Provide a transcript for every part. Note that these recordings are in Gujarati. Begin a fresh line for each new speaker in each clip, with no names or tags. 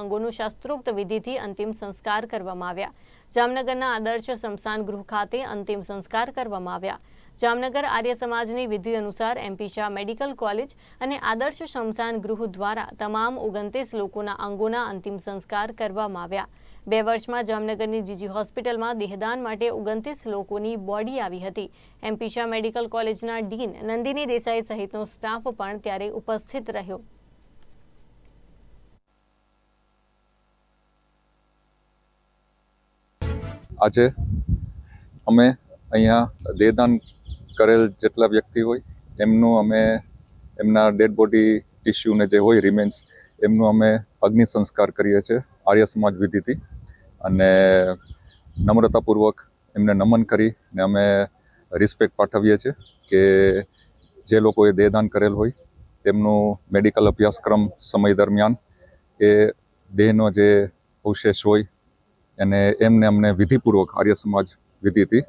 અંગોનું શાસ્ત્રોક્ત વિધિથી અંતિમ સંસ્કાર કરવામાં આવ્યા. જામનગરના આદર્શ સ્મશાન ગૃહ ખાતે અંતિમ સંસ્કાર કરવામાં આવ્યા. જામનગર આર્ય સમાજની વિધિ અનુસાર એમપી શાહ મેડિકલ કોલેજ અને આદર્શ સ્મશાન ગૃહ દ્વારા તમામ ઓગણત્રીસ લોકોના અંગોના અંતિમ સંસ્કાર કરવામાં આવ્યા. બે વર્ષમાં જામનગરની જીજી હોસ્પિટલમાં દેહદાન માટે ઓગણત્રીસ લોકોની બોડી આવી હતી. એમપી શાહ મેડિકલ કોલેજના ડીન નંદિની દેસાઈ સહિતનો સ્ટાફ પણ ત્યારે ઉપસ્થિત રહ્યો.
આજે અમે અહીંયા દેહદાન કરેલ જેટલા વ્યક્તિ હોય, એમનું અમે એમના ડેડ બોડી ટિશ્યુને જે હોય રિમેન્સ એમનું અમે અગ્નિ સંસ્કાર કરીએ છીએ આર્ય સમાજ વિધિથી. અને નમ્રતાપૂર્વક એમને નમન કરી ને અમે રિસ્પેક્ટ પાઠવીએ છીએ કે જે લોકોએ દેહદાન કરેલ હોય, તેમનું મેડિકલ અભ્યાસક્રમ સમય દરમિયાન, એ દેહનો જે અવશેષ હોય અને એમને અમને વિધિપૂર્વક આર્ય સમાજ વિધિથી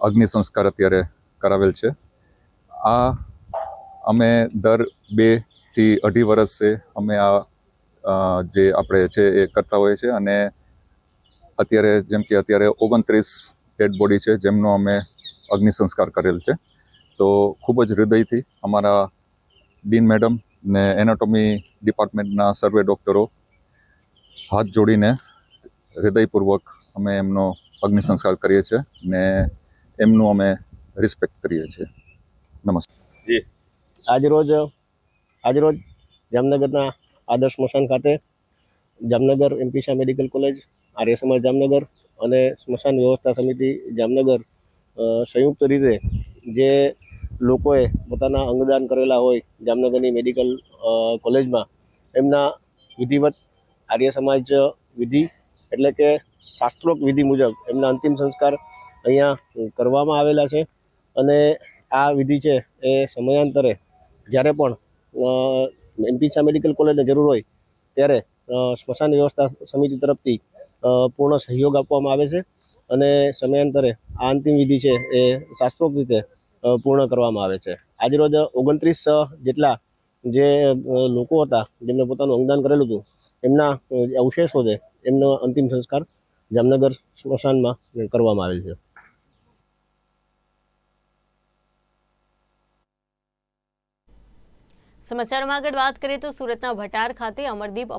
અગ્નિ સંસ્કાર અત્યારે કરાવેલ છે. આ અમે દર બેથી અઢી વર્ષે અમે આ જે આપણે છે એ કરતા હોઈએ છીએ અને અત્યારે જેમ કે અત્યારે ઓગણત્રીસ ડેડ બોડી છે જેમનો અમે અગ્નિ સંસ્કાર કરેલ છે. તો ખૂબ જ હૃદયથી અમારા ડીન મેડમ ને એનાટોમી ડિપાર્ટમેન્ટના સર્વે ડૉક્ટરો હાથ જોડીને હૃદયપૂર્વક અમે એમનો અગ્નિ સંસ્કાર કરીએ છીએ ને એમનું અમે રિસ્પેક્ટ કરીએ છીએ. નમસ્તે
આજરોજ આજરોજ જામનગરના આદર્શ સ્મશાન ખાતે Jamnagar MP Shah medical college Arya Samaj Jamnagar અને સ્મશાન વ્યવસ્થા સમિતિ જામનગર સંયુક્ત રીતે જે લોકોએ પોતાના અંગદાન કરેલા હોય જામનગરની મેડિકલ કોલેજમાં એમના વિધિવત આર્ય સમાજ વિધિ એટલે કે શાસ્ત્રોક્ત વિધિ મુજબ એમના અંતિમ સંસ્કાર અહીંયા કરવામાં આવેલા છે. અને આ વિધિ છે એ સમયાંતરે જ્યારે પણ એમપીસા મેડિકલ કોલેજને જરૂર હોય ત્યારે સ્મશાન વ્યવસ્થા સમિતિ તરફથી પૂર્ણ સહયોગ આપવામાં આવે છે. અને સમયાંતરે આ અંતિમ વિધિ છે એ શાસ્ત્રોક્ત રીતે પૂર્ણ કરવામાં આવે છે. આજરોજ ઓગણત્રીસ જેટલા જે લોકો હતા જેમને પોતાનું અંગદાન કરેલું હતું એમના અવશેષો છે, એમનો અંતિમ સંસ્કાર જામનગર સ્મશાનમાં કરવામાં આવેલ છે.
સમાચારમાં આગળ વાત કરીએ તો સુરતના ભટાર ખાતે અમરદીપ